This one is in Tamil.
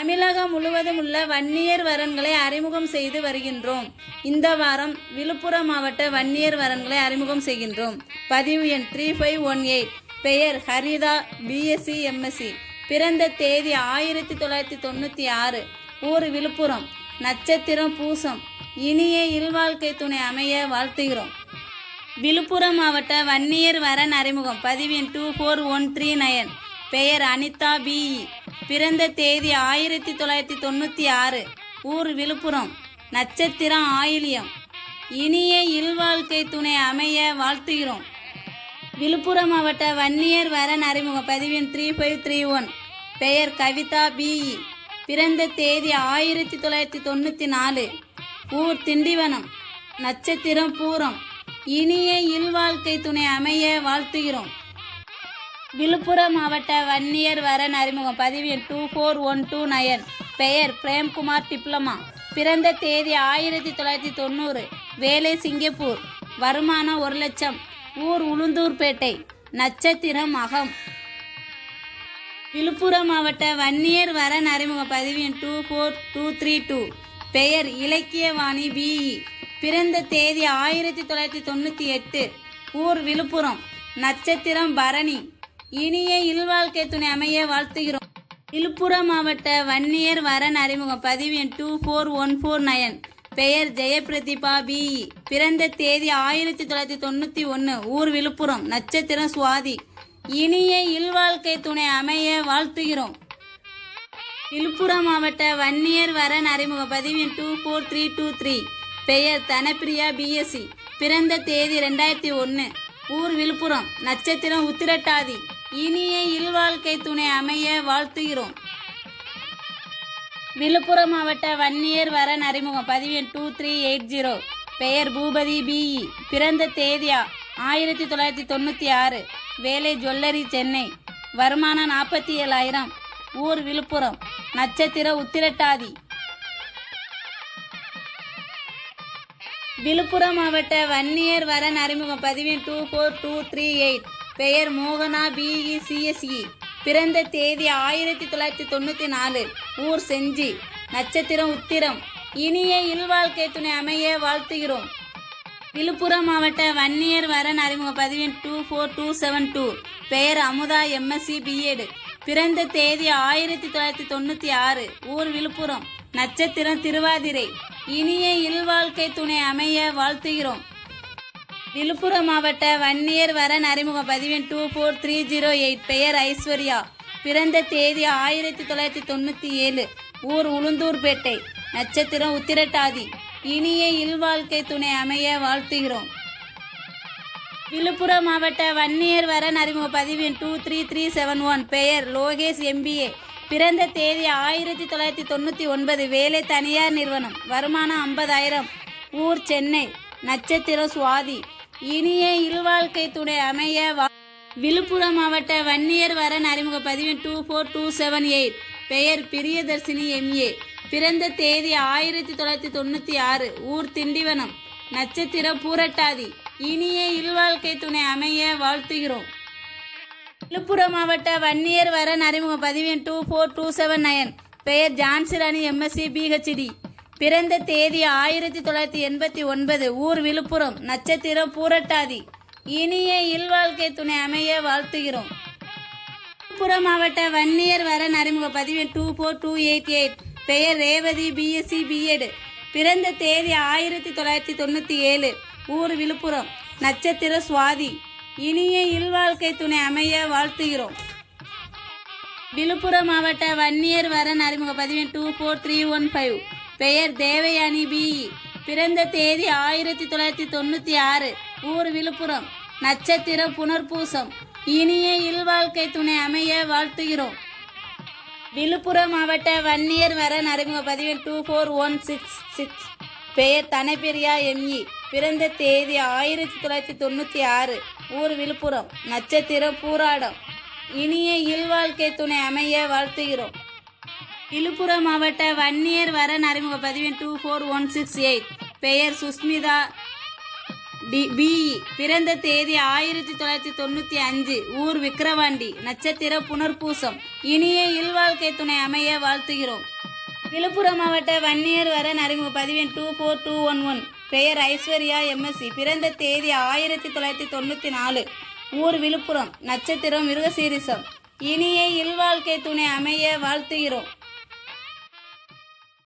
தமிழகம் முழுவதும் உள்ள வன்னியர் வரன்களை அறிமுகம் செய்து வருகின்றோம். இந்த வாரம் விழுப்புரம் மாவட்ட வன்னியர் வரன்களை அறிமுகம் செய்கின்றோம். பதிவு எண் த்ரீ ஃபைவ் ஒன் எயிட் பெயர் ஹரிதா பிஎஸ்சி எம்எஸ்சி பிறந்த தேதி ஆயிரத்தி தொள்ளாயிரத்தி தொண்ணூற்றி ஆறு. ஊர் விழுப்புரம். நட்சத்திரம் பூசம். இனிய இல்வாழ்க்கை துணை அமைய வாழ்த்துகிறோம். விழுப்புரம் மாவட்ட வன்னியர் வரன் அறிமுகம். பதிவு எண் two four one three nine பெயர் அனிதா பிஇ பிறந்த தேதி ஆயிரத்தி தொள்ளாயிரத்தி தொண்ணூற்றி ஆறு. ஊர் விழுப்புரம். நட்சத்திரம் ஆயிலியம். இனிய இல்வாழ்க்கை துணை அமைய வாழ்த்துகிறோம். விழுப்புரம் மாவட்ட வன்னியர் வரன் அறிமுக பதிவின் த்ரீ ஃபைவ் த்ரீ ஒன் பெயர் கவிதா பிஇ பிறந்த தேதி ஆயிரத்தி தொள்ளாயிரத்தி தொண்ணூற்றி நாலு. ஊர் திண்டிவனம். நட்சத்திரம் பூரம். இனிய இல்வாழ்க்கை துணை அமைய வாழ்த்துகிறோம். விழுப்புரம் மாவட்ட வன்னியர் வரன் அறிமுகம். பதிவு எண் two four one two nine பெயர் பிரேம்குமார் டிப்ளமா. பிறந்த தேதி ஆயிரத்தி தொள்ளாயிரத்தி தொண்ணூறு. வேலை சிங்கப்பூர். வருமானம் ஒரு லட்சம். ஊர் உளுந்தூர்பேட்டை. நட்சத்திரம் அகம். விழுப்புரம் மாவட்ட வன்னியர் வரன் அறிமுக பதிவு எண் two four two three two பெயர் இலக்கியவாணி பிஇ பிறந்த தேதி ஆயிரத்தி தொள்ளாயிரத்தி தொண்ணூற்றி எட்டு. ஊர் விழுப்புரம். நட்சத்திரம் பரணி. இனிய இல்வாழ்க்கை துணை அமைய வாழ்த்துகிறோம். விழுப்புரம் மாவட்ட வன்னியர் வரன் அறிமுகம். பதிவு எண் two four one four nine பெயர் ஜெயபிரதிபா பிஇ பிறந்த தேதி ஆயிரத்தி தொள்ளாயிரத்தி தொண்ணூற்றி ஒன்று ஊர் விழுப்புரம். நட்சத்திரம் சுவாதி. இனிய இல்வாழ்க்கை துணை அமைய வாழ்த்துகிறோம். விழுப்புரம் மாவட்ட வன்னியர் வரன் அறிமுக பதிவு two four three two three பெயர் தனப்பிரியா பிஎஸ்சி பிறந்த தேதி ரெண்டாயிரத்தி ஒன்று ஊர் விழுப்புரம். நட்சத்திரம் உத்திரட்டாதி. இனிய இல்வாழ்க்கை துணை அமைய வாழ்த்துகிறோம். விழுப்புரம் மாவட்ட வன்னியர் வரன் அறிமுகம் பதிவு எண் டூ த்ரீ எயிட் ஜீரோ பெயர் பூபதி பிஇ பிறந்த தேதியா? ஆயிரத்தி தொள்ளாயிரத்தி தொண்ணூற்றி ஆறு. வேலை ஜுவல்லரி சென்னை. வருமானம் நாற்பத்தி ஏழாயிரம். ஊர் விழுப்புரம். நட்சத்திர உத்திரட்டாதி. விழுப்புரம் மாவட்ட வன்னியர் வரன் அறிமுகம் பதிவு two four two three eight பெயர் மோகனா பிஇ சிஎஸ்இ பிறந்த தேதி ஆயிரத்தி தொள்ளாயிரத்தி தொண்ணூற்றி நாலு. ஊர் செஞ்சி. நட்சத்திரம் உத்திரம். இனிய இல்வாழ்க்கை துணை அமைய வாழ்த்துகிறோம். விழுப்புரம் மாவட்ட வன்னியர் வரன் அறிமுக பதிவு two four two seven two. பெயர் அமுதா எம்எஸ்சி பிஎட் பிறந்த தேதி ஆயிரத்தி தொள்ளாயிரத்தி தொண்ணூற்றி ஆறு. ஊர் விழுப்புரம். நட்சத்திரம் திருவாதிரை. இனிய இல்வாழ்க்கை துணை அமைய வாழ்த்துகிறோம். விழுப்புரம் மாவட்ட வன்னியர் வரன் அறிமுக பதிவின் two four three zero eight பெயர் ஐஸ்வர்யா. பிறந்த தேதி ஆயிரத்தி தொள்ளாயிரத்தி தொண்ணூற்றி ஏழு. ஊர் உளுந்தூர்பேட்டை. நட்சத்திரம் உத்திரட்டாதி. இனிய இல்வாழ்க்கை துணை அமைய வாழ்த்துகிறோம். விழுப்புரம் மாவட்ட வன்னியர் வரன் அறிமுக பதிவின் two three three seven one பெயர் லோகேஷ் எம்பிஏ. பிறந்த தேதி ஆயிரத்தி தொள்ளாயிரத்தி தொண்ணூற்றி ஒன்பது. வேலை தனியார் நிறுவனம். வருமானம் ஐம்பதாயிரம். ஊர் சென்னை. நட்சத்திரம் சுவாதி. இனிய இல்வாழ்க்கை துணை அமைய விழுப்புரம் மாவட்ட வன்னியர் வரன் அறிமுக பதிவு two four two seven eight. பெயர் பிரியதர்சினி எம்ஏ பிறந்த தேதி ஆயிரத்தி தொள்ளாயிரத்தி தொண்ணூற்றி ஆறு. ஊர் திண்டிவனம். நட்சத்திரம் பூரட்டாதி. இனிய இல்வாழ்க்கை துணை அமைய வாழ்த்துகிறோம். விழுப்புரம் மாவட்ட வன்னியர் வரன் அறிமுக பதிவு two four two seven nine. பெயர் ஜான்சிராணி எம்எஸ்சி பிஹெச்டி பிறந்த தேதி ஆயிரத்தி தொள்ளாயிரத்தி எண்பத்தி ஒன்பது. ஊர் விழுப்புரம். நட்சத்திரம் பூரட்டாதி. இனிய இல்வாழ்க்கை துணை அமைய வாழ்த்துகிறோம். விழுப்புரம் மாவட்ட வன்னியர் வரன் அறிமுக பதிவு two four two eight eight. பெயர் ரேவதி பிஎஸ்சி பிஎட் பிறந்த தேதி ஆயிரத்தி தொள்ளாயிரத்தி தொண்ணூற்றி ஏழு. ஊர் விழுப்புரம். நட்சத்திர சுவாதி. இனிய இல்வாழ்க்கை துணை அமைய வாழ்த்துகிறோம். விழுப்புரம் மாவட்ட வன்னியர் வரன் அறிமுக பதிவு two four three one five. பெயர் தேவயானி பிஇ பிறந்த தேதி ஆயிரத்தி தொள்ளாயிரத்தி தொண்ணூற்றி ஆறு ஊர் விழுப்புரம். நட்சத்திரம் புனர்பூசம். இனிய இல்வாழ்க்கை துணை அமைய வாழ்த்துகிறோம். விழுப்புரம் மாவட்ட வன்னியர் வரன் அறிமுக பதிவு two four one six six. பெயர் தனப்பெரியா எம்இ பிறந்த தேதி ஆயிரத்தி தொள்ளாயிரத்தி தொண்ணூற்றி ஆறு ஊர் விழுப்புரம். நட்சத்திரம் பூராடம். இனிய இல்வாழ்க்கை துணை அமைய வாழ்த்துகிறோம். விழுப்புரம் மாவட்ட வன்னியர் வரன் அறிமுக பதிவின் two four one six eight பெயர் சுஸ்மிதா டி பி பிறந்த தேதி ஆயிரத்தி தொள்ளாயிரத்தி தொண்ணூற்றி அஞ்சு. ஊர் விக்கிரவாண்டி. நட்சத்திர புனர்பூசம். இனிய இல்வாழ்க்கை துணை அமைய வாழ்த்துகிறோம். விழுப்புரம் மாவட்ட வன்னியர் வரன் அறிமுக பதிவின் two four two one one பெயர் ஐஸ்வர்யா எம்எஸ்சி பிறந்த தேதி ஆயிரத்தி தொள்ளாயிரத்தி தொண்ணூற்றி நாலு. ஊர் விழுப்புரம். நட்சத்திரம் மிருகசீரிசம். இனிய இல்வாழ்க்கை துணை அமைய வாழ்த்துகிறோம்.